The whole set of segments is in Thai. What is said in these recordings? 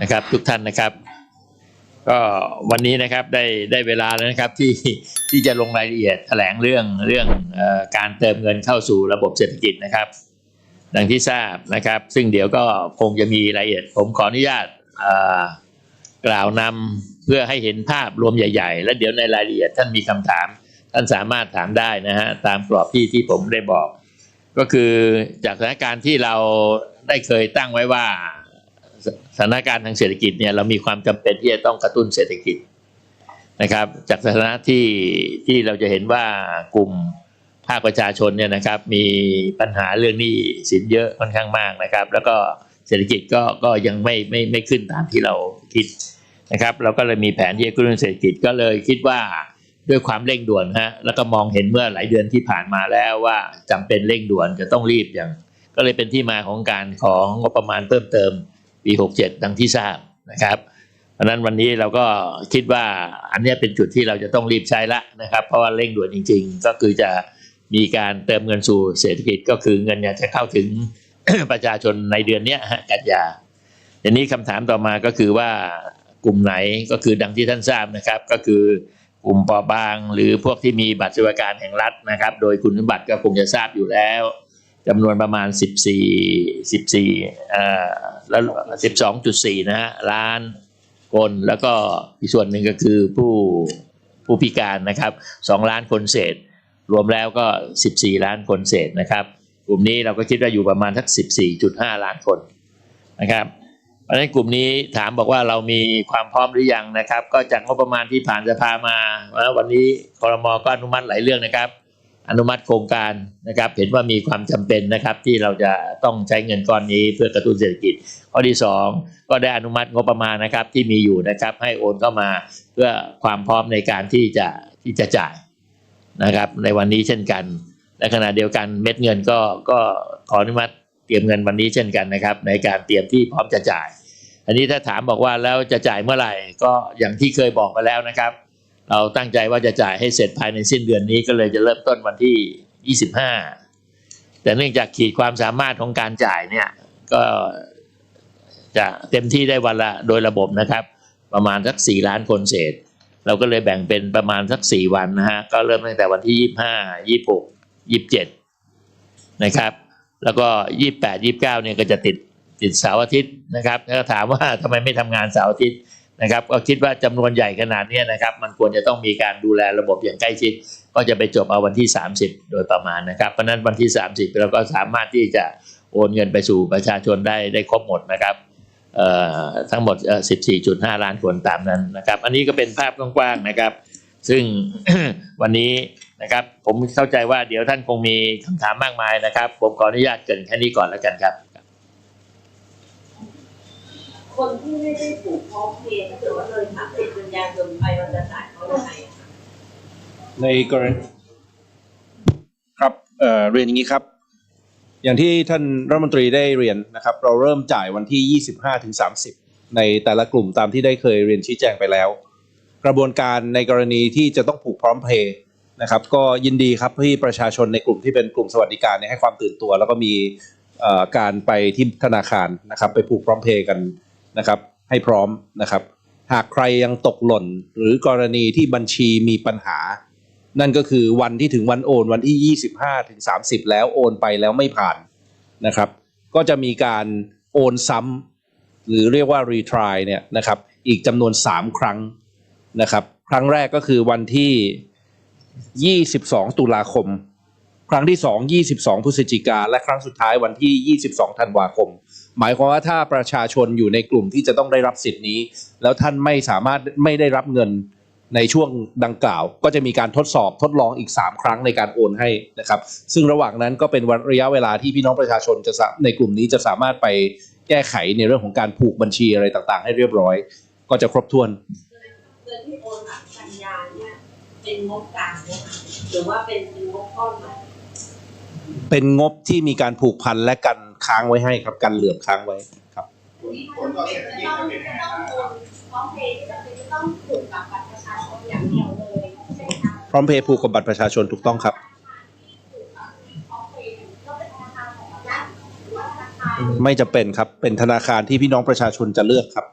นะครับ ทุกท่านนะครับ ก็วันนี้นะครับได้ได้เวลาแล้วนะครับที่ที่จะลงรายละเอียดแถลงเรื่องเรื่องอการเติมเงินเข้าสู่ระบบเศรษฐกิจนะครับ ดังที่ทราบนะครับ ซึ่งเดี๋ยวก็คงจะมีรายละเอียด ผมขออนุญาตกล่าวนำเพื่อให้เห็นภาพรวมใหญ่ ๆ แล้วเดี๋ยวในรายละเอียดท่านมีคำถาม ท่านสามารถถามได้นะฮะตามกรอบที่ที่ผมได้บอก ก็คือจากสถานการณ์ที่เราได้เคยตั้งไว้ว่า สถานการณ์ทางเศรษฐกิจเนี่ยเรามีความจำเป็นที่จะต้องกระตุ้นเศรษฐกิจนะครับ จากสถานะที่ที่เราจะเห็นว่ากลุ่มภาคประชาชนเนี่ยนะครับมีปัญหาเรื่องหนี้สินเยอะค่อนข้างมากนะครับ แล้วก็เศรษฐกิจก็ก็ยังไม่ไม่ไม่ขึ้นตามที่เราคิดนะครับ เราก็เลยมีแผนที่จะกระตุ้นเศรษฐกิจก็เลยคิดว่าด้วยความเร่งด่วนฮะแล้วก็มองเห็นเมื่อหลายเดือนที่ผ่านมาแล้วว่าจำเป็นเร่งด่วนจะต้องรีบอย่าง ก็เลยเป็นที่มาของการของงบประมาณเพิ่มเติม ปี 67 ดังที่ทราบนะครับเพราะนั้นวันนี้เราก็คิดว่าอันนี้เป็นจุดที่เราจะต้องรีบใช้ละนะครับ เพราะว่าเร่งด่วนจริง ๆ ก็คือจะมีการเติมเงินสู่เศรษฐกิจก็คือเงินเนี่ยจะเข้าถึงประชาชนในเดือนนี้กันยาทีนี้คำถามต่อมาก็คือว่ากลุ่มไหนก็คือดังที่ท่านทราบนะครับ ก็คือกลุ่มปอบาง หรือพวกที่มีบัตรสวัสดิการแห่งรัฐนะครับ โดยคุณสมบัติก็คงจะทราบอยู่แล้ว จำนวนประมาณ 14 14เอ่อแล้ว12.4 นะฮะล้านคนแล้วก็อีกส่วนหนึ่งก็คือผู้ผู้พิการนะครับ 2 ล้านคนเศษ รวมแล้วก็ 14 ล้านคนเศษนะครับ กลุ่มนี้เราก็คิดว่าอยู่ประมาณทัก 14.5 ล้านคนนะครับเพราะฉะนั้นกลุ่มนี้ถามบอกว่าเรามีความพร้อมหรือยังนะครับ ก็จากงบประมาณที่ผ่านสภามาวันนี้คอรมอก็อนุมัติหลายเรื่องนะครับ อนุมัติโครงการนะครับ เห็นว่ามีความจำเป็นนะครับ ที่เราจะต้องใช้เงินก้อนนี้เพื่อกระตุ้นเศรษฐกิจ ข้อที่สองก็ได้อนุมัติงบประมาณนะครับที่มีอยู่นะครับ ให้โอนเข้ามาเพื่อความพร้อมในการที่จะที่จะจ่ายนะครับ ในวันนี้เช่นกันและขณะเดียวกันเม็ดเงินก็ก็ขออนุมัติเตรียมเงินวันนี้เช่นกันนะครับ ในการเตรียมที่พร้อมจะจ่าย อันนี้ถ้าถามบอกว่าแล้วจะจ่ายเมื่อไหร่ก็อย่างที่เคยบอกไปแล้วนะครับ เราตั้งใจว่าจะจ่ายให้เสร็จภายในสิ้นเดือนนี้ก็เลยจะเริ่มต้นวันที่ 25 แต่เนื่องจากขีดความสามารถของการจ่ายเนี่ยก็จะเต็มที่ได้วันละโดยระบบนะครับ ประมาณสัก 4 ล้านคนเศษ เราก็เลยแบ่งเป็นประมาณสัก 4 วันนะฮะก็เริ่มตั้งแต่วันที่ 25 26 27 นะครับ แล้วก็ 28 29 เนี่ยก็จะติดติดเสาร์อาทิตย์นะครับแล้วก็ถามว่าทำไมไม่ทำงานเสาร์อาทิตย์ นะครับก็คิดว่าจำนวนใหญ่ขนาดนี้นะครับ มันควรจะต้องมีการดูแลระบบอย่างใกล้ชิด ก็จะไปจบเอาวันที่ 30 โดยประมาณนะครับ เพราะนั้นวันที่ 30เราก็สามารถที่จะโอนเงินไปสู่ประชาชนได้ได้ครบหมดนะครับทั้งหมดเอ่อ14.5 ล้านคนตามนั้นนะครับ อันนี้ก็เป็นภาพกว้างๆนะครับ ซึ่งวันนี้นะครับผมเข้าใจว่าเดี๋ยวท่านคงมีคำถามมากมายนะครับ ผมขออนุญาตเกินแค่นี้ก่อนแล้วกันครับ คนที่ไม่ได้ผูกพร้อมเพย์ถ้าเกิดว่าเลยสามสิบกันยายนไปเราจะจ่ายเขายังไงในกรณีครับเอ่อเรียนอย่างนี้ครับ อย่างที่ท่านรัฐมนตรีได้เรียนนะครับ เราเริ่มจ่ายวันที่ 25ถึง30 ในแต่ละกลุ่มตามที่ได้เคยเรียนชี้แจงไปแล้ว กระบวนการในกรณีที่จะต้องผูกพร้อมเพย์นะครับ ก็ยินดีครับที่ประชาชนในกลุ่มที่เป็นกลุ่มสวัสดิการเนี่ยให้ความตื่นตัว แล้วก็มีการไปที่ธนาคารนะครับ ไปผูกพร้อมเพย์กัน นะครับให้พร้อมนะครับ หากใครยังตกหล่นหรือกรณีที่บัญชีมีปัญหา นั่นก็คือวันที่ถึงวันโอนวันที่ 25ถึง30 แล้วโอนไปแล้วไม่ผ่านนะครับ ก็จะมีการโอนซ้ำหรือเรียกว่ารีทรายเนี่ยนะครับอีกจำนวน 3 ครั้งนะครับ ครั้งแรกก็คือวันที่ 22 ตุลาคม ครั้งที่ 2 22 พฤศจิกา และครั้งสุดท้ายวันที่ 22 ธันวาคม หมายความว่าถ้าประชาชนอยู่ในกลุ่มที่จะต้องได้รับสิทธิ์นี้ แล้วท่านไม่สามารถไม่ได้รับเงินในช่วงดังกล่าว ก็จะมีการทดสอบทดลองอีก 3 ครั้งในการโอนให้นะครับ ซึ่งระหว่างนั้นก็เป็นระยะเวลาที่พี่น้องประชาชนจะในกลุ่มนี้จะสามารถไปแก้ไขในเรื่องของการผูกบัญชีอะไรต่างๆ ให้เรียบร้อย ก็จะครบถ้วนเงินที่โอนหลังกันยาเนี่ยเป็นงบกลางหมคะหรือว่าเป็นเป็นงบก้อนใหม่ เป็นงบที่มีการผูกพันและกันค้างไว้ให้ครับกันเหลื่อมค้างไว้ครับผลต่อเศรษฐกิจจะเป็นยังไงครับพร้อมเพย์ที่จะเป็นจะต้องผูกกับบัตรประชาชนอย่างเดียวเลยใช่ไหมคะพร้อมเพย์ผูกกับบัตรประชาชนถูกต้องครับผูกกับพร้อมเพย์ก็เป็นธนาคารของรัฐหรือว่าธนาคารไม่จะเป็นครับ เป็นธนาคารที่พี่น้องประชาชนจะเลือกครับ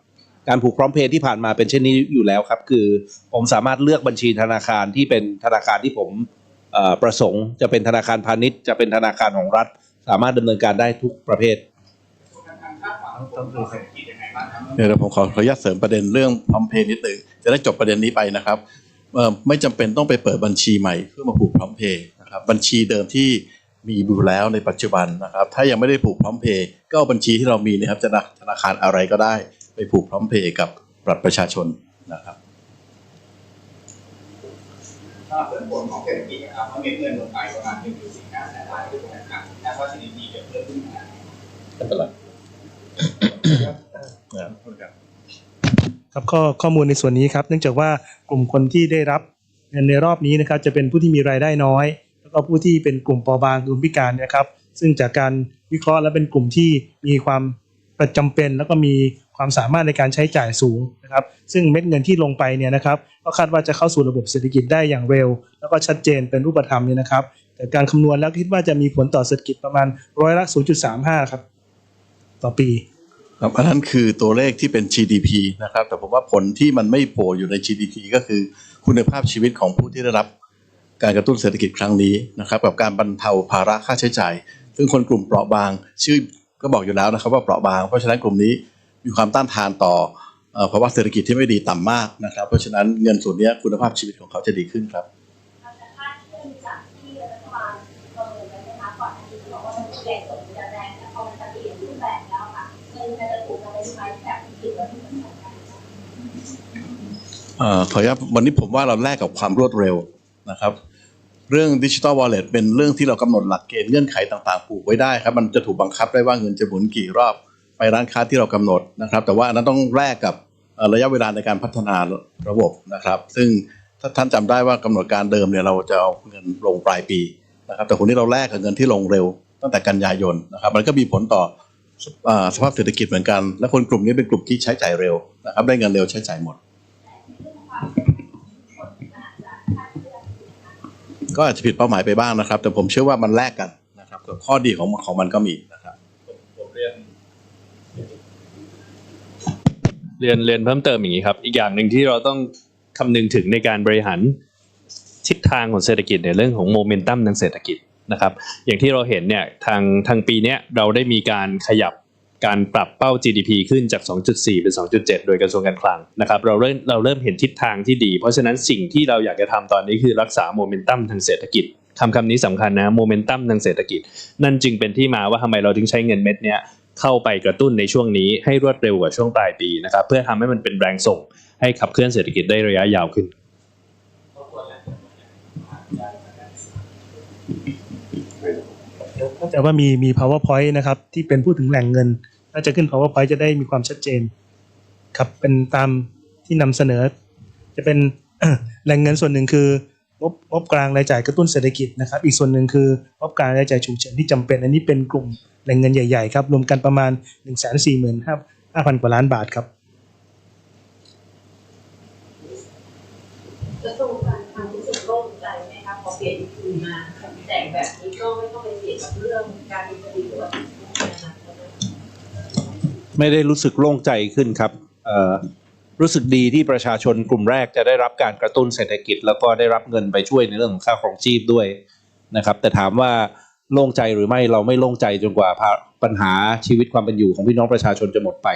ธการผูกพร้อมเพย์ที่ผ่านมาเป็นเช่นนี้อยู่แล้วครับ คือผมสามารถเลือกบัญชีธนาคารที่เป็นธนาคารที่ผมเอ่อ ประสงค์จะเป็นธนาคารพาณิชย์ จะเป็นธนาคารของรัฐ สามารถดำเนินการได้ทุกประเภทเดี๋ยวผมขอขออนุญาตเสริมประเด็นเรื่องพร้อมเพย์นิดนึงจะได้จบประเด็นนี้ไปนะครับไม่จำเป็นต้องไปเปิดบัญชีใหม่เพื่อมาผูกพร้อมเพย์นะครับบัญชีเดิมที่มีอยู่แล้วในปัจจุบันนะครับถ้ายังไม่ได้ผูกพร้อมเพย์ก็บัญชีที่เรามีนะครับจะธนาคารอะไรก็ได้ ไปผูกพร้อมเพย์กับบัตรประชาชนนะครับ ผลของเศรษฐกิจนะครับเขาเม็ดเงินลงไปประมาณ1.45แสนล้านด้วยนะครับคาดว่า GDP จะเพิ่มขึ้นมาครับข้อข้อมูลในส่วนนี้ครับ เนื่องจากว่ากลุ่มคนที่ได้รับเงินในรอบนี้นะครับ จะเป็นผู้ที่มีรายได้น้อย แล้วก็ผู้ที่เป็นกลุ่มเปราะบางกลุ่มพิการนะครับ ซึ่งจากการวิเคราะห์และเป็นกลุ่มที่มีความ ประจำเป็นแล้วก็มีความสามารถในการใช้จ่ายสูงนะครับ ซึ่งเม็ดเงินที่ลงไปเนี่ยนะครับก็คาดว่าจะเข้าสู่ระบบเศรษฐกิจได้อย่างเร็ว แล้วก็ชัดเจนเป็นรูปธรรมเนี่ยนะครับ แต่การคำนวณแล้วคิดว่าจะมีผลต่อเศรษฐกิจประมาณร้อยละ 0.35 ครับ ต่อปีครับอันนั้นคือตัวเลขที่เป็น GDP นะครับ แต่ผมว่าผลที่มันไม่โผล่อยู่ใน GDP ก็คือคุณภาพชีวิตของผู้ที่ได้รับการกระตุ้นเศรษฐกิจครั้งนี้นะครับ กับการบรรเทาภาระค่าใช้จ่าย ซึ่งคนกลุ่มเปราะบางชื่อ ก็บอกอยู่แล้วนะครับว่าเปราะบาง เพราะฉะนั้นกลุ่มนี้มีความต้านทานต่อเอ่อภาวะเศรษฐกิจที่ไม่ดีต่ำมากนะครับ เพราะฉะนั้นเงินส่วนนี้คุณภาพชีวิตของเขาจะดีขึ้นครับมันจะคาดขึ้นจากที่รัฐบาลประเมินไว้นะคะก่อนหน้านี้บอกว่ามันแรงส่งจะแรงแต่พอมันจะเปลี่ยนรูปแบบแล้วค่ะเงินมันจะถูกเอาไปใช้แบบผิดวัตถุประสงค์กันเอ่อขออนุญาตวันนี้ผมว่าเราแลกกับความรวดเร็วนะครับ เรื่องดิจิ t a ลวอลเล็ตเป็นเรื่องที่เรากำหนดหลักเกณฑ์เงื่อนไขต่างๆ ผูกไว้ได้ครับ มันจะถูกบังคับได้ว่าเงินจะหมุนกี่รอบไปร้านค้าที่เรากำหนดนะครับ แต่ว่าอันนั้นต้องแลกกับระยะเวลาในการพัฒนาระบบนะครับ ซึ่งถ้าท่านจำได้ว่ากำหนดการเดิมเนี่ยเราจะเอาเงินลงปลายปีนะครับแต่คนนี้เราแลกกับเงินที่ลงเร็ว ตั้งแต่กันยายนนะครับ มันก็มีผลต่อเอ่อสภาพเศรษฐกิจเหมือนกัน และคนกลุ่มนี้เป็นกลุ่มที่ใช้จ่ายเร็วนะครับ ได้เงินเร็วใช้จ่ายหมด ก็อาจจะผิดเป้าหมายไปบ้างนะครับ แต่ผมเชื่อว่ามันแลกกันนะครับแต่ข้อดีของของมันก็มีนะครับเรียนเรียนเพิ่มเติมอย่างนี้ครับ อีกอย่างหนึ่งที่เราต้องคำนึงถึงในการบริหารทิศทางของเศรษฐกิจในเรื่องของโมเมนตัมทางเศรษฐกิจนะครับ อย่างที่เราเห็นเนี่ยทางทางปีนี้เราได้มีการขยับ การปรับเป้า GDP ขึ้นจาก 2.4 เป็น 2.7 โดยกระทรวงการคลังนะครับเราเริ่มเราเริ่มเห็นทิศทางที่ดี เพราะฉะนั้นสิ่งที่เราอยากจะทำตอนนี้คือรักษาโมเมนตัมทางเศรษฐกิจคำคำนี้สำคัญนะโมเมนตัมทางเศรษฐกิจ นั่นจึงเป็นที่มาว่าทำไมเราถึงใช้เงินเม็ดเนี้ยเข้าไปกระตุ้นในช่วงนี้ให้รวดเร็วกว่าช่วงปลายปีนะครับเพื่อทำให้มันเป็นแรงส่งให้ขับเคลื่อนเศรษฐกิจได้ระยะยาวขึ้นเข้าใจว่ามีมี powerpoint นะครับ ที่เป็นพูดถึงแหล่งเงิน ถ้าจะขึ้น powerpoint จะได้มีความชัดเจน ครับเป็นตามที่นำเสนอ จะเป็นแหล่งเงินส่วนหนึ่งคืองบงบกลางรายจ่ายกระตุ้นเศรษฐกิจนะครับ อีกส่วนหนึ่งคืองบกลางรายจ่ายฉุกเฉินที่จำเป็น อันนี้เป็นกลุ่มแหล่งเงินใหญ่ ๆ ครับ รวมกันประมาณ1 4 5 0 0 0 5,000กว่าล้านบาทครับกระทรวงการคลังรู้สึกโล่งใจไหมคะพอเปลี่ยนคืนมาแต่งแบบนี้ก็ไม่ต้องไปเปลี่ยกับเรื่องการมีคดีหรือว่านะคะ ไม่ได้รู้สึกโล่งใจขึ้นครับรู้สึกดีที่ประชาชนกลุ่มแรกจะได้รับการกระตุ้นเศรษฐกิจ แล้วก็ได้รับเงินไปช่วยในเรื่องของค่าครองชีพด้วยนะครับ แต่ถามว่าโล่งใจหรือไม่เราไม่โล่งใจจนกว่าปัญหาชีวิตความเป็นอยู่ของพี่น้องประชาชนจะหมดไป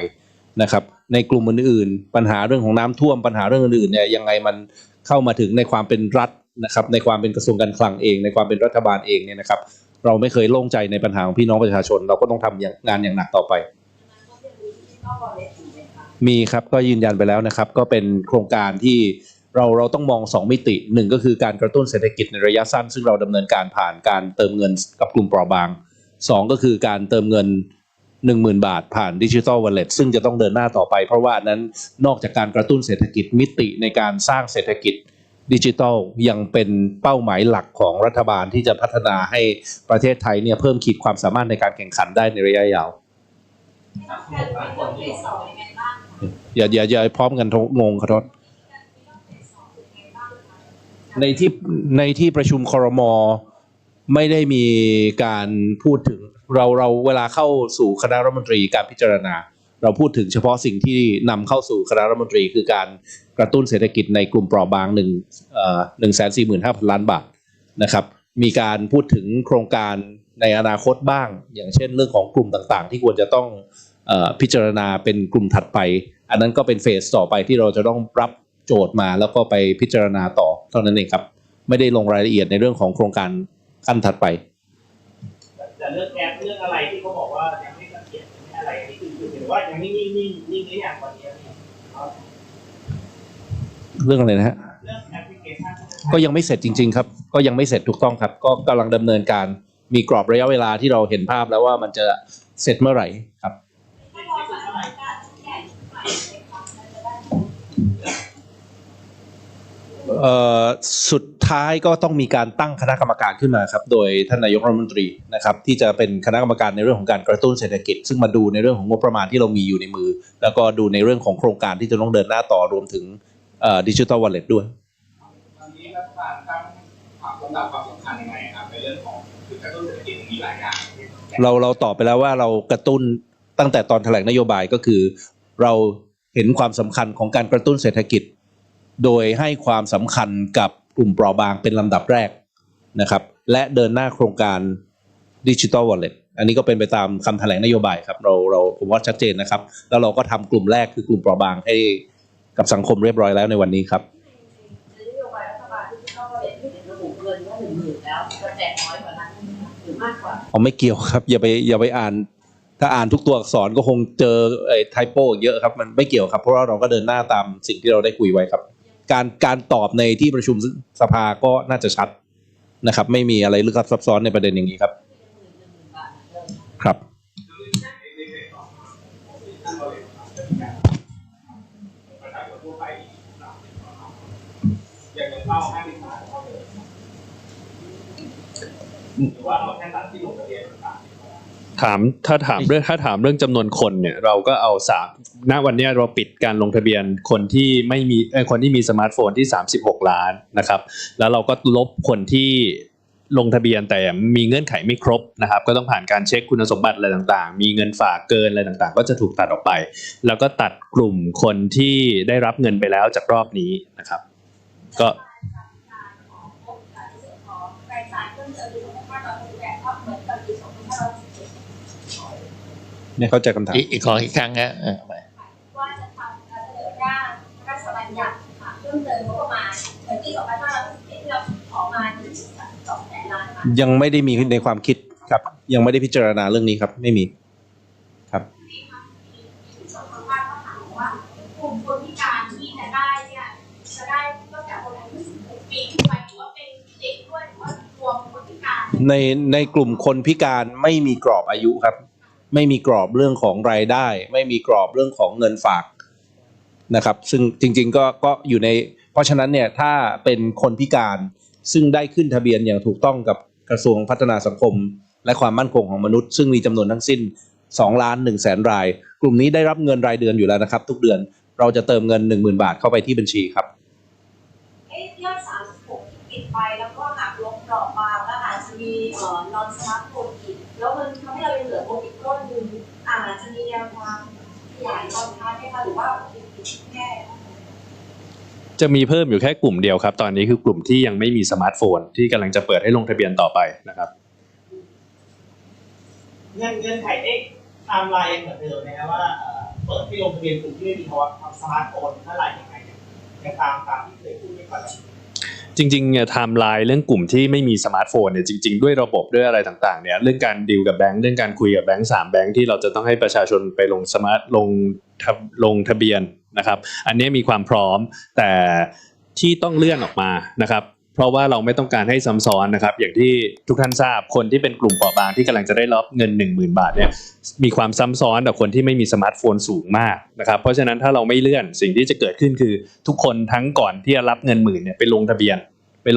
นะครับ ในกลุ่มอื่นๆ ปัญหาเรื่องของน้ำท่วมปัญหาเรื่องอื่นๆเนี่ยยังไงมันเข้ามาถึงในความเป็นรัฐนะครับ ในความเป็นกระทรวงการคลังเอง ในความเป็นรัฐบาลเองเนี่ยนะครับ เราไม่เคยโล่งใจในปัญหาของพี่น้องประชาชน เราก็ต้องทำอย่างานอย่างหนักต่อไป มีครับก็ยืนยันไปแล้วนะครับ ก็เป็นโครงการที่เราเราต้องมองสองมิติหนึ่งก็คือการกระตุ้นเศรษฐกิจในระยะสั้น ซึ่งเราดำเนินการผ่านการเติมเงินกับกลุ่มเปราะบางสองก็คือการเติมเงิน 10,000 บาทผ่านดิจิ t a ลวอลเล็ตซึ่งจะต้องเดินหน้าต่อไป เพราะว่านนั้นนอกจากการกระตุ้นเศรษฐกิจมิติในการสร้างเศรษฐกิจดิจิทัลยังเป็นเป้าหมายหลักของรัฐบาลที่จะพัฒนาให้ประเทศไทยเนี่ยเพิ่มขีดความสามารถในการแข่งขันได้ในระยะยาว การเมืองเฟสสองยังไงบ้างคะอย่าอย่าอย่าพร้อมกันทุกงงครับการเมืองเฟสสองเป็นยังไงบ้างคะในที่ในที่ประชุมครมไม่ได้มีการพูดถึงเราเราเวลาเข้าสู่คณะรัฐมนตรีการพิจารณา เราพูดถึงเฉพาะสิ่งที่นำเข้าสู่คณะรัฐมนตรี คือการกระตุ้นเศรษฐกิจในกลุ่มเปราะบางหนึ่งหนึ่งแสนสี่หมื่นห้าพันล้านบาทนะครับ มีการพูดถึงโครงการในอนาคตบ้าง อย่างเช่นเรื่องของกลุ่มต่างๆ ที่ควรจะต้องเออ พิจารณาเป็นกลุ่มถัดไป อันนั้นก็เป็นเฟสต่อไปที่เราจะต้องรับโจทย์มาแล้วก็ไปพิจารณาต่อเท่านั้นเองครับ ไม่ได้ลงรายละเอียดในเรื่องของโครงการขั้นถัดไปแต่เรื่องแอปเรื่องอะไรที่เขาบอกว่ายังไม่ละเอียดยังไม่อะไรอันนี้คือคือถือว่ายังไม่นิ่งนิ่งนิ่งหรือยังวันนี้เนี่ยครับเรื่องอะไรนะฮะเรื่องแอปพลิเคชันก็ยังไม่เสร็จจริง ๆ ครับ ก็ยังไม่เสร็จถูกต้องครับ ก็กำลังดำเนินการมีกรอบระยะเวลาที่เราเห็นภาพแล้วว่ามันจะเสร็จเมื่อไหร่ครับ สุดท้ายก็ต้องมีการตั้งคณะกรรมการขึ้นมาครับ โดยท่านนายกรัฐมนตรีนะครับ ที่จะเป็นคณะกรรมการในเรื่องของการกระตุ้นเศรษฐกิจ ซึ่งมาดูในเรื่องของงบประมาณที่เรามีอยู่ในมือ แล้วก็ดูในเรื่องของโครงการที่จะต้องเดินหน้าต่อรวมถึงดิจิทัลวอลเล็ตด้วยตอนนี้รัฐบาลตั้งความลำดับความสำคัญยังไงครับในเรื่องของคือกระตุ้นเศรษฐกิจมีหลายอย่างเราเราตอบไปแล้วว่าเรากระตุ้นตั้งแต่ตอนแถลงนโยบายก็คือ เราเห็นความสำคัญของการกระตุ้นเศรษฐกิจ โดยให้ความสำคัญกับกลุ่มเปราะบางเป็นลำดับแรกนะครับ และเดินหน้าโครงการดิจิ t a l Wallet อันนี้ก็เป็นไปตามคำแถลงนโยบายครับ เราเราผมว่าชัดเจนนะครับ แล้วเราก็ทำกลุ่มแรกคือกลุ่มเปราะบางให้กับสังคมเรียบร้อยแล้วในวันนี้ครับนโยบายรัฐบาลที่เข้าเรียนที่เป็นระบุเงินว่าหนึ่งหมื่นแล้วจะแจกน้อยกว่านั้นหรือมากกว่าเอไม่เกี่ยวครับ อย่าไปอย่าไปอ่าน ถ้าอ่านทุกตัวอักษรก็คงเจอไอ้ไทโปเยอะครับ มันไม่เกี่ยวครับ เพราะว่าเราก็เดินหน้าตามสิ่งที่เราได้คุยไว้ครับ การการตอบในที่ประชุมสภาก็น่าจะชัดนะครับ ไม่มีอะไรลึกลับซับซ้อนในประเด็นอย่างนี้ครับ ครับประชาชนทั่วไปยังยังเข้าให้เป็นผ่าหรือว่าเราแค่ตัดที่ลงทะเบียนต่ ถามถ้าถามเรื่องถ้าถามเรื่องจำนวนคนเนี่ยเราก็เอาสามณวันเนี้ยเราปิดการลงทะเบียนคนที่ไม่มีเอ่อคนที่มีสมาร์ทโฟนที่ 36 ล้านนะครับ แล้วเราก็ลบคนที่ลงทะเบียนแต่มีเงื่อนไขไม่ครบนะครับ ก็ต้องผ่านการเช็คคุณสมบัติอะไรต่างๆ มีเงินฝากเกินอะไรต่างๆ ก็จะถูกตัดออกไป แล้วก็ตัดกลุ่มคนที่ได้รับเงินไปแล้วจากรอบนี้นะครับ ก็ การของงบการในส่วนของรายจ่ายเพิ่มเติมปี2568ก็เหมือนกับปี2567 เนี่ยเข้าใจคำถามอีกอีกขออีกครั้งนะเออไปว่าจะทำการเสนอร่างพระราชบัญญัติค่ะเพิ่มเติมงบประมาณเหมือนปี2567ที่เราขอมาถึง2แสนล้านบาทยังไม่ได้มีในความคิดครับ ยังไม่ได้พิจารณาเรื่องนี้ครับ ไม่มีครับที่ทำมีมีสองทางบ้านก็ถามว่ากลุ่มคนพิการที่จะได้เนี่ยจะได้ตั้งแต่คนอายุ16ปีขึ้นไปหรือว่าเป็นเด็กด้วยหรือว่ารวมคนพิการในในกลุ่มคนพิการไม่มีกรอบอายุครับ ไม่มีกรอบเรื่องของรายได้ ไม่มีกรอบเรื่องของเงินฝากนะครับ ซึ่งจริงๆก็ก็อยู่ใน เพราะฉะนั้นเนี่ยถ้าเป็นคนพิการซึ่งได้ขึ้นทะเบียนอย่างถูกต้องกับกระทรวงพัฒนาสังคม และความมั่นคงของมนุษย์ ซึ่งมีจำนวนทั้งสิ้น2ล้าน1แสนราย กลุ่มนี้ได้รับเงินรายเดือนอยู่แล้วนะครับ ทุกเดือนเราจะเติมเงิน 10,000 บาทเข้าไปที่บัญชีครับเอ๊ะยอด36ที่ปิดไปแล้วก็หักลบกรอบบางแล้วอาจจะมีเอ่อนอนสมาร์ทโฟนอีก แล้วมันทำให้เรายังเหลือโปรอีกก้อนหนึ่งอาจจะมีแนวทางขยายตอนท้ายไหมคะหรือว่าแค่จะมีเพิ่มอยู่แค่กลุ่มเดียวครับ ตอนนี้คือกลุ่มที่ยังไม่มีสมาร์ทโฟน ที่กำลังจะเปิดให้ลงทะเบียนต่อไปนะครับเงื่อนเงื่อนไขเอ๊ะไทม์ไลน์ยังเหมือนเดิมนะครับว่าเอ่อเปิดที่ลงทะเบียนกลุ่มที่ไม่มีโทรศัพท์สมาร์ทโฟนเท่าไหร่ยังไงเนี่ยยังตามตามที่เคยพูดไว้ก่อน จริงๆเนี่ยไทม์ไลน์เรื่องกลุ่มที่ไม่มีสมาร์ทโฟนเนี่ยจริง ๆ ด้วยระบบด้วยอะไรต่างๆเนี่ยเรื่องการดีลกับแบงค์เรื่องการคุยกับแบงค์สามแบงค์ที่เราจะต้องให้ประชาชนไปลงสมาร์ทลงลงทะเบียนนะครับ อันนี้มีความพร้อมแต่ที่ต้องเลื่อนออกมานะครับ เพราะว่าเราไม่ต้องการให้ซ้ำซ้อนนะครับ อย่างที่ทุกท่านทราบคนที่เป็นกลุ่มเปราะบางที่กำลังจะได้รับเงิน 1 0,000 บาทเนี่ยมีความซ้ำซ้อนกับคนที่ไม่มีสมาร์ทโฟนสูงมากนะครับเพราะฉะนั้นถ้าเราไม่เลื่อนสิ่งที่จะเกิดขึ้นคือ ทุกคนทั้งก่อนที่จะรับเงินหมื่นเนี่ยไปลงทะเบียน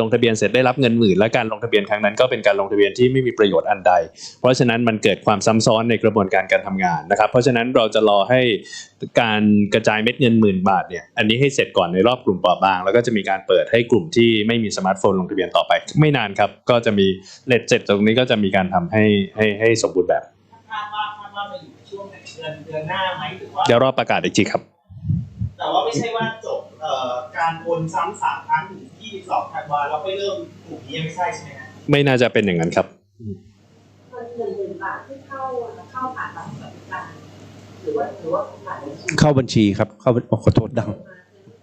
ลงทะเบียนเสร็จได้รับเงินหมื่นและการลงทะเบียนครั้งนั้นก็เป็นการลงทะเบียนที่ไม่มีประโยชน์อันใด เพราะฉะนั้นมันเกิดความซ้ำซ้อนในกระบวนการการทำงานนะครับ เพราะฉะนั้นเราจะรอให้การกระจายเม็ดเงินหมื่นบาทเนี่ยอันนี้ให้เสร็จก่อนในรอบกลุ่มเปราะบาง แล้วก็จะมีการเปิดให้กลุ่มที่ไม่มีสมาร์ทโฟนลงทะเบียนต่อไป ไม่นานครับ ก็จะมีเลทเสร็จตรงนี้ก็จะมีการทำให้ให้ให้สมบูรณ์แบบคาดว่าคาดว่าจะอยู่ในช่วงไหนเดืดือนเดือนหน้าไหมหรือว่าเดี๋ยวรอประกาศอีกทีครับ แต่ว่าไม่ใช่ว่าจบเอ่อ การโอนซ้ำสามครั้งถึงที่22ธันวาแล้วค่อยเริ่มกลุ่มนี้ยังไม่ใช่ใช่ไหมฮะไม่น่าจะเป็นอย่างนั้นครับเงินหนึ่งหมื่นบาทที่เข้าเข้าผ่านบัตรสวัสดิการหรือว่าหรือว่าผ่านบัญชีเข้าบัญชีครับเข้าบัญโอ้ขอโทษดังมา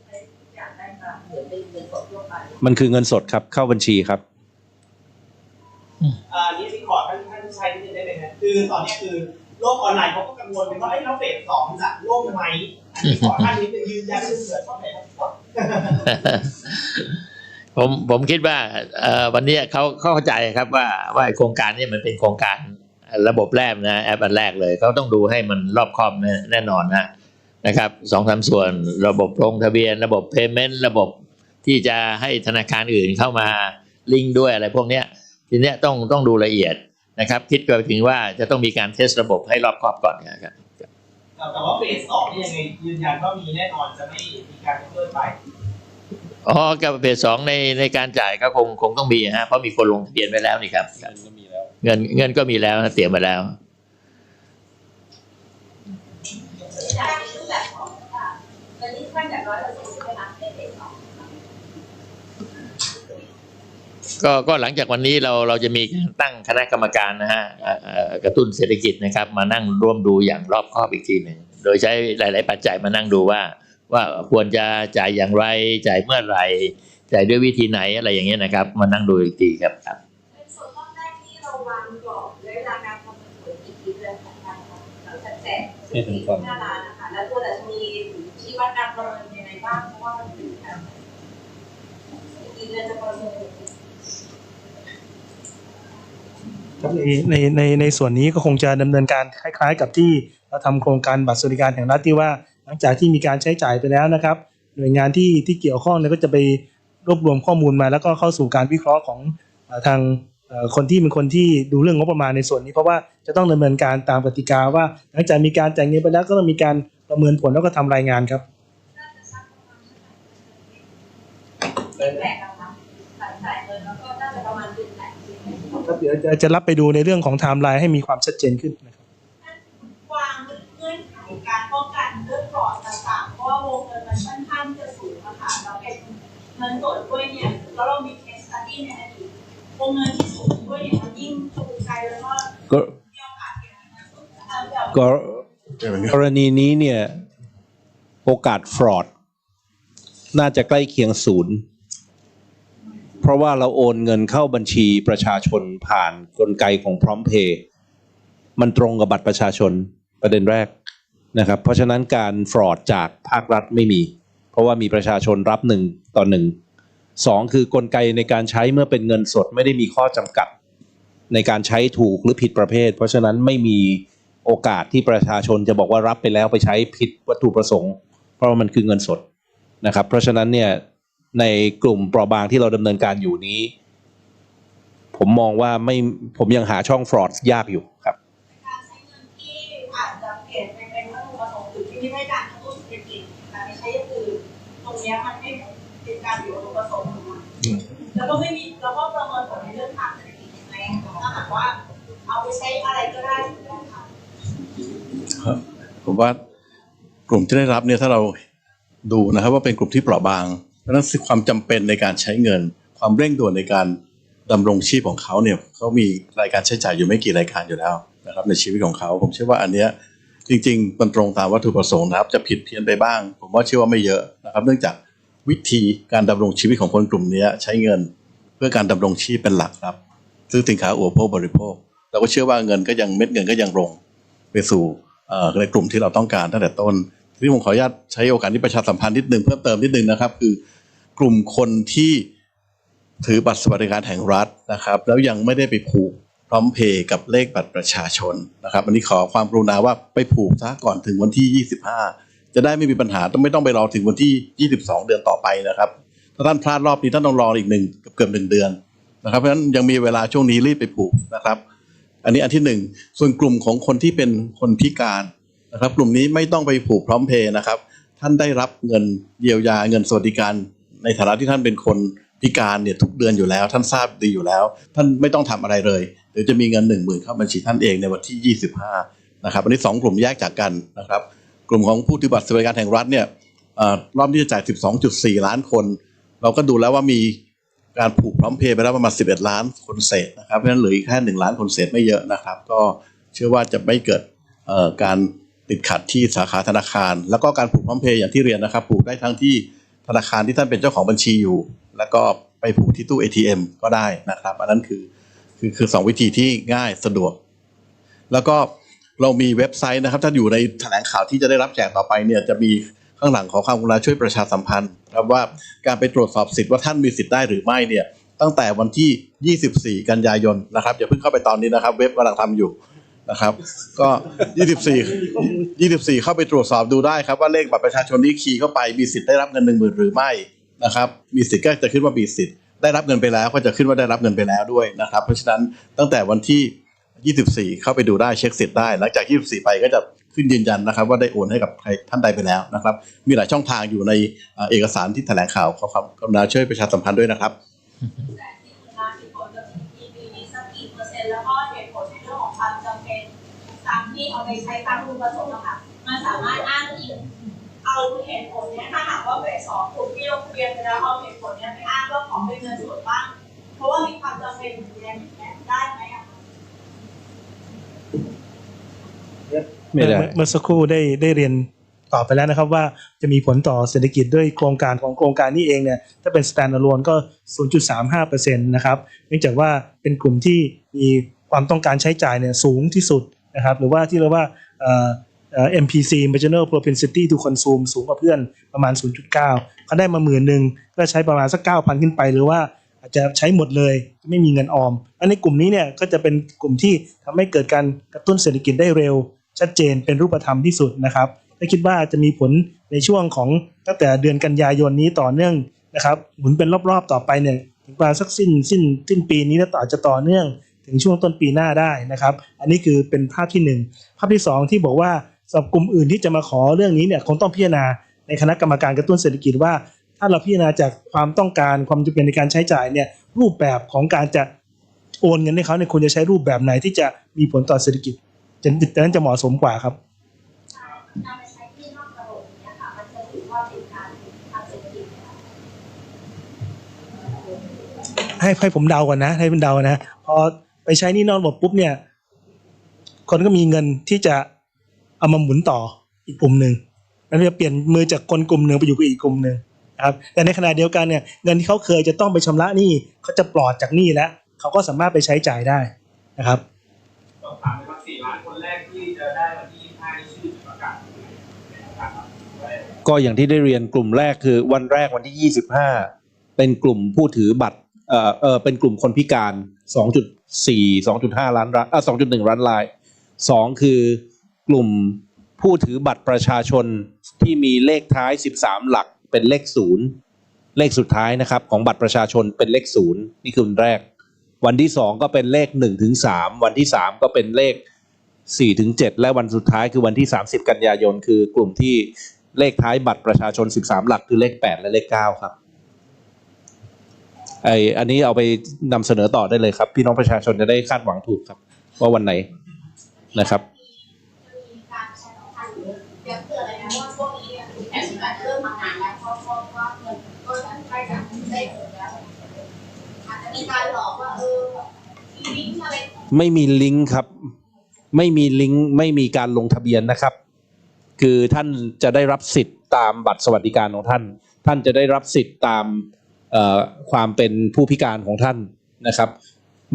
ใช้อยากได้มาเหมือนเป็นเงินสดทั่วไปมันคือเงินสดครับ เข้าบัญชีครับอ่านี่พี่ขอท่านท่านชัยนิดนึงได้ไหมฮะคือตอนนี้คือโลกออนไลน์เขาก็กังวลกันว่าไอ้ยแล้วเฟสสองจะล่มไหม อันนี้ขอท่านนิดนึงยืนยันเรื่องเกิดว่าไหนผมผมคิดว่าวันนี้เขาเข้าใจครับว่าว่าโครงการนี้มันเป็นโครงการระบบแรกนะแอปอันแรกเลยเขาต้องดูให้มันรอบคอบแน่นอนนะนะครับสองสามส่วนระบบลงทะเบียน ระบบ payment ระบบที่จะให้ธนาคารอื่นเข้ามาลิงก์ด้วยอะไรพวกเนี้ยทีเนี้ยต้องต้องดูละเอียดนะครับ คิดไปถึงว่าจะต้องมีการเทสระบบให้รอบคอบก่อนนะครับ แต่ว่าเฟสสองนี่ยังไงยืนยันว่ามีแน่นอนจะไม่มีการยกเลิกไปอ๋อกับเพจสองในในการจ่ายก็คงคงต้องมีฮะเพราะมีคนลงทะเบียนไว้แล้วนี่ครับ เงินเงินก็มีแล้วนะเตรียมมาแล้วได้รูปแบบของค่ะตอนนี้ท่านจากร้อยเปอร์เซ็นต์ใช่ไหมคะในเฟสสอง ก็ก็หลังจากวันนี้เราเราจะมีการตั้งคณะกรรมการนะฮะกระตุ้นเศรษฐกิจนะครับ มานั่งร่วมดูอย่างรอบคอบอีกทีหนึ่งโดยใช้หลาย ๆ ปัจจัยมานั่งดูว่า ว่าควรจะจ่ายอย่างไรจ่ายเมื่อไหร่จ่ายด้วยวิธีไหนอะไรอย่างเงี้ยนะครับ มานั่งดูอีกทีครับครับเป็นส่วนรอแรกที่เราวางกรอบและเวลาการประเมินผลอีกทีเดือนของการหลังจากแจกสิบหน้าร้านนะคะแล้วตัวแต่จะมีชี้วัดการประเมินยังไงบ้างเพราะว่ามันเป็นแบบอีกทีเดือนจะประเมิน ครับในในในในส่วนนี้ก็คงจะดำเนินการคล้าย ๆ กับที่เราทำโครงการบัตรสวัสดิการแห่งรัฐที่ว่า หลังจากที่มีการใช้จ่ายไปแล้วนะครับ หน่วยงานที่ที่เกี่ยวข้องเนี่ยก็จะไปรวบรวมข้อมูลมา แล้วก็เข้าสู่การวิเคราะห์ของทางคนที่เป็นคนที่ดูเรื่องงบประมาณในส่วนนี้ เพราะว่าจะต้องดำเนินการตามกติกาว่า หลังจากมีการจ่ายเงินไปแล้วก็ต้องมีการประเมินผลแล้วก็ทำรายงานครับ ครับเดี๋ยวจะจะรับไปดูในเรื่องของไทม์ไลน์ให้มีความชัดเจนขึ้นนะครับวางเงื่อนไขการป้องกันเรื่องปลอดต่างๆเพราะว่าวงเงินมันค่อนข้างจะสูงอะค่ะเราเป็นเงินสดด้วยเนี่ยแล้วเรามีเคสตัดดี้ในอดีตวงเงินที่สูงด้วยเนี่ยมันยิ่งจูงใจแล้วก็ก็มีโอกาสเกิดเงินสดนะคะเดี๋ยวก็กรณีนี้เนี่ย โอกาสฟรอด น่าจะใกล้เคียงศูนย์เพ ราะว่าเราโอนเงินเข้าบัญชีประชาชนผ่านกลไกของพร้อมเพย์มันตรงกับบัตรประชาชนประเด็นแรกนะครับเพราะฉะนั้นการฟรอดจากภาครัฐไม่มี เพราะว่ามีประชาชนรับหนึ่งต่อหนึ่งสองคือกลไกในการใช้เมื่อเป็นเงินสดไม่ได้มีข้อจำกัด ในการใช้ถูกหรือผิดประเภท เพราะฉะนั้นไม่มีโอกาสที่ประชาชนจะบอกว่ารับไปแล้วไปใช้ผิดวัตถุประสงค์ เพราะว่ามันคือเงินสดนะครับ เพราะฉะนั้นเนี่ย ในกลุ่มเปราะบางที่เราดำเนินการอยู่นี้ ผมมองว่าไม่ผมยังหาช่องฟรอดยากอยู่ครับการใช้เงินที่อาจจะเปลี่ยนไปเป็นวัตถุประสงค์อื่นที่ไม่ใช่การกระตุ้นเศรษฐกิจแต่ไปใช้อย่างอื่นตรงนี้มันไม่เป็นการอยู่วัตถุประสงค์ของมันแล้วก็ไม่มีแล้วก็ประเมินผลในเรื่องทางเศรษฐกิจยังไงถ้าหากว่าเอาไปใช้อะไรก็ได้ถูกต้องค่ะผมว่ากลุ่มที่ได้รับเนี่ยถ้าเราดูนะครับว่าเป็นกลุ่มที่เปราะบาง ราะนั้นคือความจำเป็นในการใช้เงิน ความเร่งด่วนในการดำรงชีพของเขาเนี่ยเขามีรายการใช้จ่ายอยู่ไม่กี่รายการอยู่แล้วนะครับในชีวิตของเขาผมเชื่อว่าอันเนี้ยจริงๆมันตรงตามวัตถุประสงค์นะครับ จะผิดเพี้ยนไปบ้าง ผมว่าเชื่อว่าไม่เยอะนะครับ เนื่องจากวิธีการดำรงชีวิตของคนกลุ่มนี้ใช้เงินเพื่อการดำรงชีพเป็นหลักครับซื้อสินค้าอุปโภคบริโภค เราก็เชื่อว่าเงินก็ยังเม็ดเงินก็ยังลงไปสู่อ่อในกลุ่มที่เราต้องการตั้งแต่ต้นทีนี้ผมขออนุญาตใช้โอกาสนี้ประชาสัมพันธ์นิดนึงเพิ่มเติมนิดนึงนะครับ คือ กลุ่มคนที่ถือบัตรสวัสดิการแห่งรัฐนะครับ แล้วยังไม่ได้ไปผูกพร้อมเพย์กับเลขบัตรประชาชนนะครับอันนี้ขอความกรุณาว่าไปผูกซะก่อนถึงวันที่ 25 จะได้ไม่มีปัญหาต้องไม่ต้องไปรอถึงวันที่ 22 เดือนต่อไปนะครับ ถ้าท่านพลาดรอบนี้ท่านต้องรออีกหนึ่งเกือบหนึ่งเดือนนะครับเพราะฉะนั้นยังมีเวลาช่วงนี้รีบไปผูกนะครับ อันนี้อันที่หนึ่งส่วนกลุ่มของคนที่เป็นคนพิการนะครับ กลุ่มนี้ไม่ต้องไปผูกพร้อมเพย์นะครับ ท่านได้รับเงินเยียวยาเงินสวัสดิการ ในฐานะที่ท่านเป็นคนพิการเนี่ยทุกเดือนอยู่แล้ว ท่านทราบดีอยู่แล้ว ท่านไม่ต้องทำอะไรเลยเดี๋ยวจะมีเงินหนึ่งหมื่นเข้าบัญชีท่านเองในวันที่ 25นะครับอันนี้สองกลุ่มแยกจากกันนะครับกลุ่มของผู้ถือบัตรสวัสดิการแห่งรัฐเนี่ยอรอบนี้จะจ่าย 12.4 ล้านคน เราก็ดูแล้วว่ามีการผูกพร้อมเพย์ไปแล้วประมาณ 11 ล้านคนเศษนะครับเพราะฉะนั้นเหลืออีกแค่1ล้านคนเศษไม่เยอะนะครับ ก็เชื่อว่าจะไม่เกิดการติดขัดที่สาขาธนาคาร แล้วก็การผูกพร้อมเพย์อย่างที่เรียนนะครับ ผูกได้ทั้งที่ ธนาคารที่ท่านเป็นเจ้าของบัญชีอยู่ แล้วก็ไปผูกที่ตู้ ATM ก็ได้นะครับ อันนั้นคือคือคือสองวิธีที่ง่ายสะดวก แล้วก็เรามีเว็บไซต์นะครับ ถ้าอยู่ในแถลงข่าวที่จะได้รับแจกต่อไปเนี่ยจะมีข้างหลังขอความกรุณาช่วยประชาสัมพันธ์ครับว่าการไปตรวจสอบสิทธิ์ว่าท่านมีสิทธิ์ได้หรือไม่เนี่ยตั้งแต่วันที่ 24 กันยายนนะครับอย่าเพิ่งเข้าไปตอนนี้นะครับ เว็บกำลังทำอยู่ นะครับ ก็ 24 24 เข้าไปตรวจสอบดูได้ครับว่าเลขบัตรประชาชนที่คีย์เข้าไปมีสิทธิ์ได้รับเงิน1 0,000หมื่นหรือไม่นะครับมีสิทธิ์ก็จะขึ้นว่ามีสิทธิ์ได้รับเงินไปแล้วก็จะขึ้นว่าได้รับเงินไปแล้วด้วยนะครับ เพราะฉะนั้นตั้งแต่วันที่ 24 เข้าไปดูได้เช็คสิทธิ์ได้ หลังจาก 24 ไปก็จะขึ้นยืนยันนะครับ ว่าได้โอนให้กับใครท่านใดไปแล้วนะครับ มีหลายช่องทางอยู่ในเอ่อเอกสารที่แถลงข่าวขอความกรุณาช่วยประชาสัมพันธ์ด้วยนะครับ ที่เอาไปใช้ตามรูปประสงค์อะคะมันสามารถอ้างอิงเอาเหตุผลเนี้ยถ้าหากว่าเฟสสองคุณที่ลงทะเบียนไปแล้วเอาเหตุผลเนี้ยไปอ้างว่าของเป็นเงินสดบ้าง เพราะว่ามีความจำเป็นอย่างนี้อย่างเงี้ยได้ไหมอะไม่ได้เมื่อเมื่อสักครู่ได้ได้เรียนตอบไปแล้วนะครับว่าจะมีผลต่อเศรษฐกิจด้วยโครงการของโครงการนี้เองเนี่ยถ้าเป็น standalone ก็ 0.35%นะครับเนื่องจากว่าเป็นกลุ่มที่มีความต้องการใช้จ่ายเนี่ยสูงที่สุด นะครับหรือว่าที่เรียกว่า MPC marginal propensity to consume สูงกว่าเพื่อนประมาณ 0.9เขาได้มาหมื่นหนึ่งก็ใช้ประมาณสัก 9,000 ขึ้นไป หรือว่าอาจจะใช้หมดเลยไม่มีเงินออมอันในกลุ่มนี้เนี่ยก็จะเป็นกลุ่มที่ทำให้เกิดการกระตุ้นเศรษฐกิจได้เร็ว ชัดเจนเป็นรูปธรรมที่สุดนะครับและคิดว่าจะมีผลในช่วงของตั้งแต่เดือนกันยายนนี้ต่อเนื่องนะครับหมุนเป็นรอบๆต่อไปเนี่ยถึงประมาณสักสิ้นสิ้นสิ้นปีนี้แล้วต่อจะต่อเนื่อง ถึงช่วงต้นปีหน้าได้นะครับ อันนี้คือเป็นภาพที่หนึ่งภาพที่สองที่บอกว่าสำหรับกลุ่มอื่นที่จะมาขอเรื่องนี้เนี่ยคงต้องพิจารณาในคณะกรรมการกระตุ้นเศรษฐกิจว่า ถ้าเราพิจารณาจากความต้องการความจำเป็นในการใช้จ่ายเนี่ยรูปแบบของการจะโอนเงินให้เขาเนี่ยควรจะใช้รูปแบบไหนที่จะมีผลต่อเศรษฐกิจจะนั้นจะเหมาะสมกว่าครับใช้ที่นอกระบบเนี่ยค่ะมันจะถือว่าเป็นการทางเศรษฐกิจนะคะให้ให้ผมเดาก่อนนะให้ผมเดานะพอ ไปใช้นี่นอกระบบปุ๊บเนี่ย คนก็มีเงินที่จะเอามาหมุนต่ออีกกลุ่มหนึ่งแล้วจะเปลี่ยนมือจากคนกลุ่มหนึ่งไปอยู่กับอีกกลุ่มหนึ่งนะครับแต่ในขณะเดียวกันเนี่ยเงินที่เขาเคยจะต้องไปชำระหนี้เขาจะปลอดจากหนี้แล้วเขาก็สามารถไปใช้จ่ายได้นะครับสอบถามนะครับสี่ล้านคนแรกที่จะได้วันที่ยี่ห้าชื่อประกาศก็อย่างที่ได้เรียนกลุ่มแรกคือวันแรกวันที่ 25 เป็นกลุ่มผู้ถือบัตร เอ่อเออเป็นกลุ่มคนพิการ 2.4 2.5 ล้านรายอะ2.1 ล้านรายสองคือกลุ่มผู้ถือบัตรประชาชนที่มีเลขท้าย 13 หลักเป็นเลขศูนย์เลขสุดท้ายนะครับ ของบัตรประชาชนเป็นเลขศูนย์นี่คือวันแรก วันที่สองก็เป็นเลข1ถึง3วันที่สามก็เป็นเลขสี่ถึงเจ็ดและวันสุดท้ายคือวันที่สามสิบกันยายน คือกลุ่มที่เลขท้ายบัตรประชาชนสิบสามหลักคือเลขแปดและเลขเก้าครับ ไออันนี้เอาไปนำเสนอต่อได้เลยครับ พี่น้องประชาชนจะได้คาดหวังถูกครับ ว่าวันไหนนะครับไม่มีลิงก์ครับ ไม่มีลิงก์ไม่มีการลงทะเบียนนะครับ คือท่านจะได้รับสิทธิ์ตามบัตรสวัสดิการของท่าน ท่านจะได้รับสิทธิ์ตาม ความเป็นผู้พิการของท่านนะครับ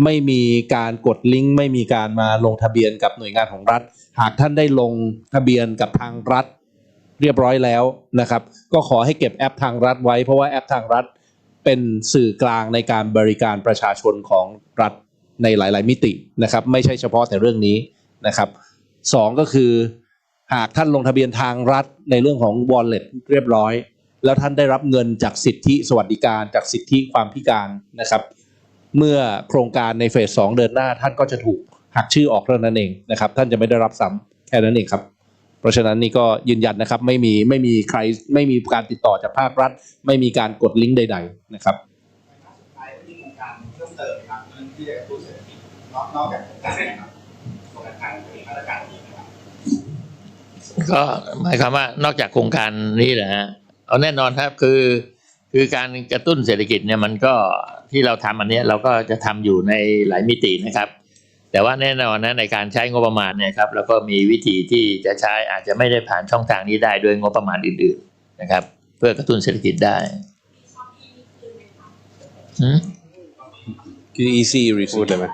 ไม่มีการกดลิงก์ไม่มีการมาลงทะเบียนกับหน่วยงานของรัฐ หากท่านได้ลงทะเบียนกับทางรัฐเรียบร้อยแล้วนะครับ ก็ขอให้เก็บแอปทางรัฐไว้ เพราะว่าแอปทางรัฐเป็นสื่อกลางในการบริการประชาชนของรัฐในหลาย ๆ มิตินะครับ ไม่ใช่เฉพาะแต่เรื่องนี้นะครับสองก็คือ หากท่านลงทะเบียนทางรัฐในเรื่องของ wallet เรียบร้อย แล้วท่านได้รับเงินจากสิทธิสวัสดิการจากสิทธิความพิการนะครับ เมื่อโครงการในเฟสสองเดินหน้าท่านก็จะถูกหักชื่อออกเท่านั้นเองนะครับ ท่านจะไม่ได้รับซ้ำแค่นั้นเองครับ เพราะฉะนั้นนี่ก็ยืนยันนะครับไม่มีไม่มีใครไม่มีการติดต่อจากภาครัฐ ไม่มีการกดลิงก์ใด ๆ นะครับเติมครับเรื่องที่จะกระตุ้นเศรษฐกิจนอกจากโครงการนะครับโครงการมีมาตรการนี้นะครับก็หมายความว่านอกจากโครงการนี้แหละฮะ เอาแน่นอนครับคือคือการกระตุ้นเศรษฐกิจเนี่ยมันก็ที่เราทำอันเนี้ยเราก็จะทำอยู่ในหลายมิตินะครับ แต่ว่าแน่นอนนะในการใช้งบประมาณเนี่ยครับแล้วก็มีวิธีที่จะใช้อาจจะไม่ได้ผ่านช่องทางนี้ได้ด้วยงบประมาณอื่นๆนะครับ เพื่อกระตุ้นเศรษฐกิจได้หืมคือ EC พูด receipt เลยไหม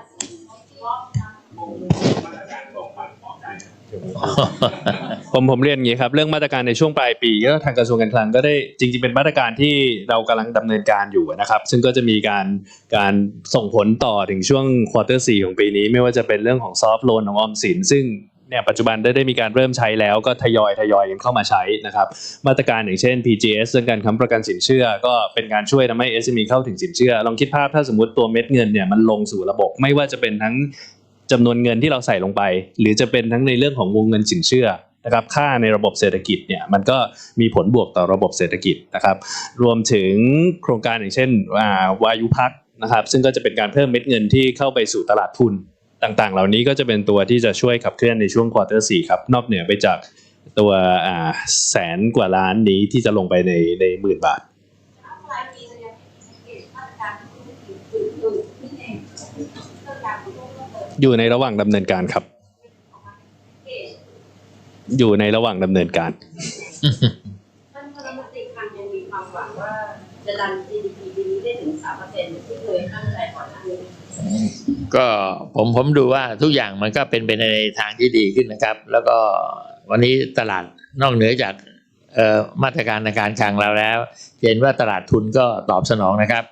ผมผมเรียนอย่างนี้ครับเรื่องมาตรการในช่วงปลายปีก็ทางกระทรวงการคลังก็ได้จริง ๆ เป็นมาตรการที่เรากำลังดำเนินการอยู่นะครับ ซึ่งก็จะมีการการส่งผลต่อถึงช่วงควอเตอร์สของปีนี้ ไม่ว่าจะเป็นเรื่องของซอฟท์โลนของออมสิน ซึ่งเนี่ยปัจจุบันได้ได้มีการเริ่มใช้แล้วก็ทยอยทยอยกันเข้ามาใช้นะครับ มาตรการอย่างเช่น PGS เรื่องการค้ำประกันสินเชื่อ ก็เป็นการช่วยทำให้ SME เข้าถึงสินเชื่อ ลองคิดภาพถ้าสมมติตัวเม็ดเงินเนี่ยมันลงสู่ระบบ ไม่ว่าจะเป็นทั้งจำนวนเงินที่เราใส่ลงไป หรือจะเป็นทั้งในเรื่องของวงเงินสินเชื่อ นะครับค่าในระบบเศรษฐกิจเนี่ยมันก็มีผลบวกต่อระบบเศรษฐกิจนะครับ รวมถึงโครงการอย่างเช่นาวายุพักนะครับ ซึ่งก็จะเป็นการเพิ่มเม็ดเงินที่เข้าไปสู่ตลาดทุนต่างๆ เหล่านี้ก็จะเป็นตัวที่จะช่วยขับเคลื่อนในช่วงควอเตอร์สี่ครับ นอกเหนือไปจากตัวแสนกว่าล้านนี้ที่จะลงไปในในหมื่นบาทอยู่ในระหว่างดำเนินการครับ อยู่ในระหว่างดำเนินการ ท่านรัฐมนตรีคลังยังมีความหวังว่าจะดัน GDP ปีนี้ได้ถึง 3%ที่เคยตั้งใจก่อนหน้านี้ ก็ผมผมดูว่าทุกอย่างมันก็เป็นไปในทางที่ดีขึ้นนะครับ แล้วก็วันนี้ตลาดนอกเหนือจากเอ่อมาตรการในการคลังเราแล้ว เห็นว่าตลาดทุนก็ตอบสนองนะครับ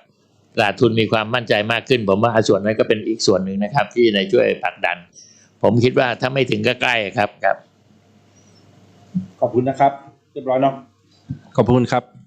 ตลาดทุนมีความมั่นใจมากขึ้น ผมว่าส่วนนั้นก็เป็นอีกส่วนหนึ่งนะครับ ที่ในช่วยผลักดัน ผมคิดว่าถ้าไม่ถึงก็ใกล้ครับครับ ขอบคุณนะครับ เรียบร้อยเนาะขอบคุณครับ